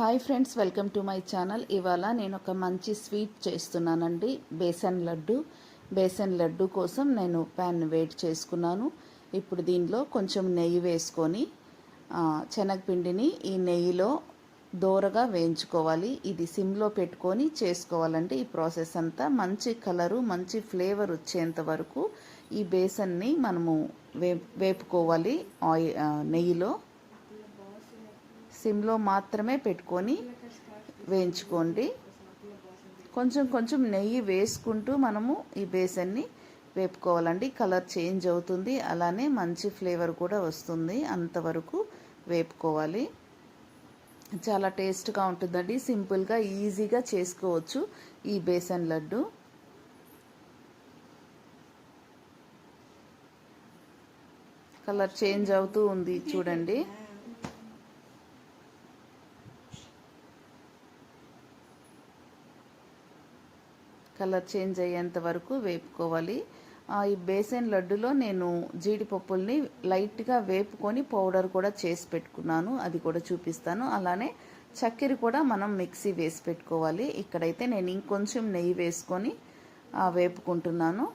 Hi friends welcome to my channel ఇవాళ నేను ఒక మంచి స్వీట్ చేస్తున్నానండి. బేసన్ లడ్డు. బేసన్ లడ్డు కోసం నేను ప్యాన్ వేడి చేసుకున్నాను. ఇప్పుడు దీనిలో కొంచెం నెయ్యి వేసుకొని శనగపిండిని ఈ నెయ్యిలో దోరగా వేయించుకోవాలి. ఇది సిమ్లో పెట్టుకొని చేసుకోవాలంటే ఈ ప్రాసెస్ అంతా మంచి కలరు మంచి ఫ్లేవర్ వచ్చేంత వరకు ఈ బేసన్ని మనము వే వేపుకోవాలి ఆయిల్ నెయ్యిలో. సిమ్లో మాత్రమే పెట్టుకొని వేయించుకోండి. కొంచెం కొంచెం నెయ్యి వేసుకుంటూ మనము ఈ బేసన్ని వేపుకోవాలండి. కలర్ చేంజ్ అవుతుంది. అలానే మంచి ఫ్లేవర్ కూడా వస్తుంది. అంతవరకు వేపుకోవాలి. చాలా టేస్ట్గా ఉంటుందండి. సింపుల్గా ఈజీగా చేసుకోవచ్చు ఈ బేసన్ లడ్డు. కలర్ చేంజ్ అవుతూ ఉంది చూడండి. కలర్ చేంజ్ అయ్యేంత వరకు వేపుకోవాలి. ఆ, ఈ బేసన్ లడ్డులో నేను జీడిపప్పుల్ని లైట్గా వేపుకొని పౌడర్ కూడా చేసి పెట్టుకున్నాను. అది కూడా చూపిస్తాను. అలానే చక్కెర కూడా మనం మిక్సీ వేసి పెట్టుకోవాలి. ఇక్కడైతే నేను ఇంకొంచెం నెయ్యి వేసుకొని వేపుకుంటున్నాను.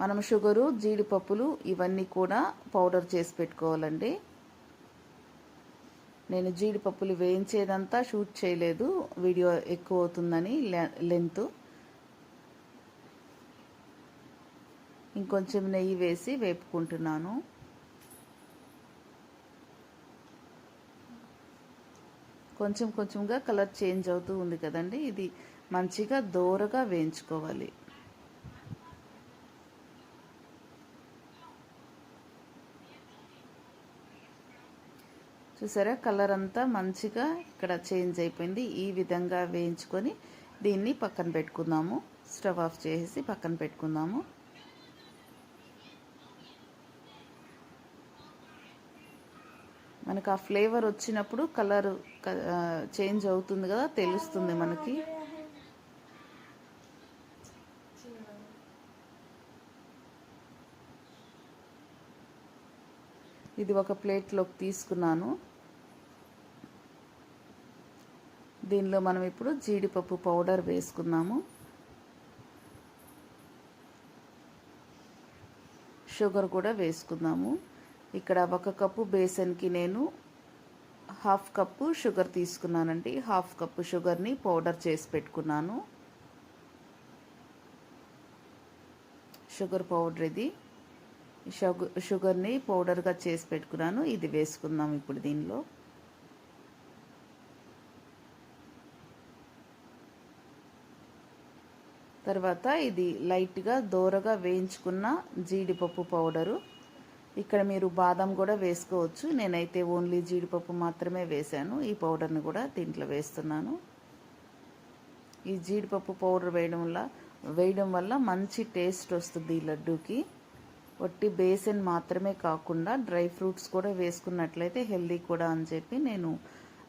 మనం షుగరు జీడిపప్పులు ఇవన్నీ కూడా పౌడర్ చేసి పెట్టుకోవాలండి. నేను జీడిపప్పులు వేయించేదంతా షూట్ చేయలేదు. వీడియో ఎక్కువ అవుతుందని లెంత్. ఇంకొంచెం నెయ్యి వేసి వేపుకుంటున్నాను. కొంచెం కొంచెంగా కలర్ చేంజ్ అవుతూ ఉంది కదండి. ఇది మంచిగా దోరగా వేయించుకోవాలి. చూసారా? కలర్ అంతా మంచిగా ఇక్కడ చేంజ్ అయిపోయింది. ఈ విధంగా వేయించుకొని దీన్ని పక్కన పెట్టుకుందాము. స్టవ్ ఆఫ్ చేసి పక్కన పెట్టుకుందాము. మనకు ఆ ఫ్లేవర్ వచ్చినప్పుడు కలర్ చేంజ్ అవుతుంది కదా? తెలుస్తుంది మనకి. ఇది ఒక ప్లేట్లోకి తీసుకున్నాను. దీనిలో మనం ఇప్పుడు జీడిపప్పు పౌడర్ వేసుకుందాము. షుగర్ కూడా వేసుకుందాము. ఇక్కడ ఒక కప్పు బేసన్కి నేను హాఫ్ కప్పు షుగర్ తీసుకున్నానండి. హాఫ్ కప్పు షుగర్ని పౌడర్ చేసి పెట్టుకున్నాను. షుగర్ పౌడర్ ఇది. షుగర్ షుగర్ని పౌడర్గా చేసి పెట్టుకున్నాను. ఇది వేసుకుందాం ఇప్పుడు దీనిలో. తర్వాత ఇది లైట్గా దోరగా వేయించుకున్న జీడిపప్పు పౌడరు. ఇక్కడ మీరు బాదం కూడా వేసుకోవచ్చు. నేనైతే ఓన్లీ జీడిపప్పు మాత్రమే వేశాను. ఈ పౌడర్ని కూడా దీంట్లో వేస్తున్నాను. ఈ జీడిపప్పు పౌడర్ వేయడం వల్ల వేయడం వల్ల మంచి టేస్ట్ వస్తుంది ఈ లడ్డూకి. ఒట్టి బేసన్ మాత్రమే కాకుండా డ్రై ఫ్రూట్స్ కూడా వేసుకున్నట్లయితే హెల్దీ కూడా అని చెప్పి నేను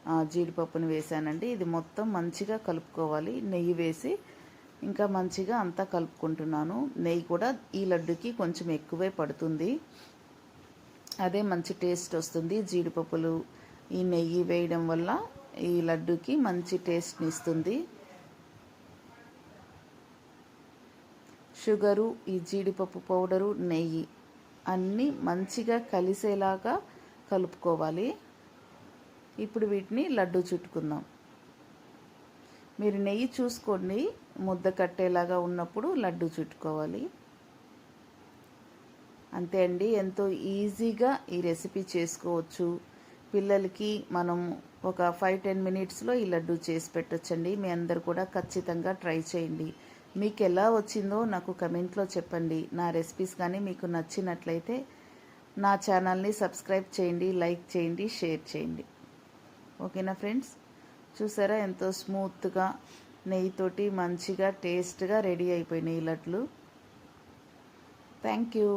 ఆ, జీడిపప్పుని వేసానండి ఇది మొత్తం మంచిగా కలుపుకోవాలి. నెయ్యి వేసి ఇంకా మంచిగా అంతా కలుపుకుంటున్నాను. నెయ్యి కూడా ఈ లడ్డుకి కొంచెం ఎక్కువే పడుతుంది. అదే మంచి టేస్ట్ వస్తుంది. జీడిపప్పులు ఈ నెయ్యి వేయడం వల్ల ఈ లడ్డుకి మంచి టేస్ట్ని ఇస్తుంది. షుగరు ఈ జీడిపప్పు పౌడరు నెయ్యి అన్నీ మంచిగా కలిసేలాగా కలుపుకోవాలి. ఇప్పుడు వీటిని లడ్డు చుట్టుకుందాం. మీరు నెయ్యి చూసుకోండి. ముద్ద కట్టేలాగా ఉన్నప్పుడు లడ్డు చుట్టుకోవాలి. అంతే అండి. ఎంతో ఈజీగా ఈ రెసిపీ చేసుకోవచ్చు. పిల్లలకి మనం ఒక ఫైవ్ టెన్ మినిట్స్లో ఈ లడ్డు చేసి పెట్టొచ్చండి. మీ అందరు కూడా ఖచ్చితంగా ట్రై చేయండి. మీకు ఎలా వచ్చిందో నాకు కమెంట్లో చెప్పండి. నా రెసిపీస్ కానీ మీకు నచ్చినట్లయితే నా ఛానల్ని సబ్స్క్రైబ్ చేయండి లైక్ చేయండి షేర్ చేయండి. ఓకేనా ఫ్రెండ్స్? చూసారా? ఎంతో స్మూత్గా నెయ్యితోటి మంచిగా టేస్ట్గా రెడీ అయిపోయినాయి ఈ లడ్లు. Thank you